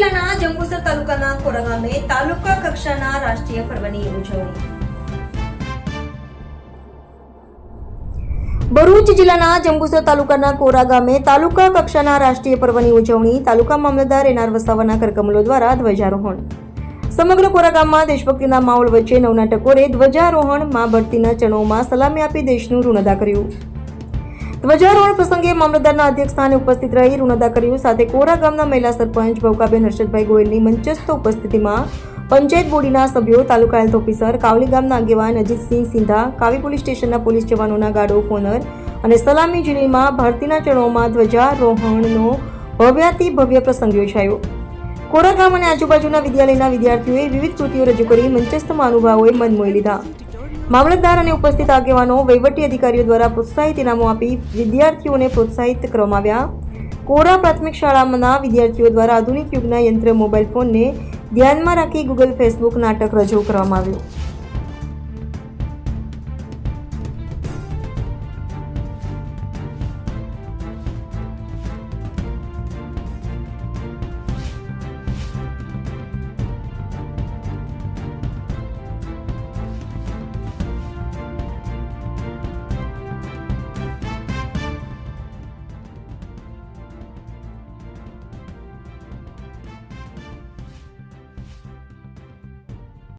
જિલ્લાના જંબુસર તાલુકાના ખોરા ગામે તાલુકા કક્ષાના રાષ્ટ્રીય પર્વની ઉજવણી. ભરૂચ જિલ્લાના જંબુસર તાલુકાના કોરા ગામે તાલુકા કક્ષાના રાષ્ટ્રીય પર્વની ઉજવણી તાલુકા મામલતદાર એનાર વસાવાના કરકમલો દ્વારા ધ્વજારોહણ. સમગ્ર કોરા ગામમાં દેશભક્તિના માહોલ વચ્ચે નવના ટકોરે ધ્વજારોહણ, માં ભરતીના ચણોમાં સલામી આપી દેશનું ઋણ અદા કર્યું. ધ્વજારોહણ પ્રસંગે મામલતદારના અધ્યક્ષ સ્થાને ઉપસ્થિત રહી ઋણ અદા કર્યું સાથે કોરા ગામના મહિલા સરપંચ ભવકાબેન હર્ષદભાઈ ગોયલની મંચસ્થ ઉપસ્થિતિમાં પંચાયત બોડીના સભ્યો, તાલુકા હેલ્થ ઓફિસર, કાવલી ગામના આગેવાન અજીતસિંહ સિંધા, કાવી પોલીસ સ્ટેશનના પોલીસ જવાનોના ગાડો ફોનર અને સલામી ઝીણીમાં ભારતીના ચણોમાં ધ્વજારોહણનો ભવ્યાતિ ભવ્ય પ્રસંગ યોજાયો. કોરા ગામ અને આજુબાજુના વિદ્યાલયના વિદ્યાર્થીઓએ વિવિધ કૃતિઓ રજૂ કરી મંચસ્થ મહાનુભાવોએ મન મોહી લીધા. મામલતદાર અને ઉપસ્થિત આગેવાનો વહીવટી અધિકારીઓ દ્વારા પ્રોત્સાહિત ઇનામો આપી વિદ્યાર્થીઓને પ્રોત્સાહિત કરવામાં આવ્યા. કોરા પ્રાથમિક શાળાના વિદ્યાર્થીઓ દ્વારા આધુનિક યુગના યંત્ર, મોબાઈલ ફોનને ધ્યાનમાં રાખી ગૂગલ ફેસબુક નાટક રજૂ કરવામાં આવ્યું.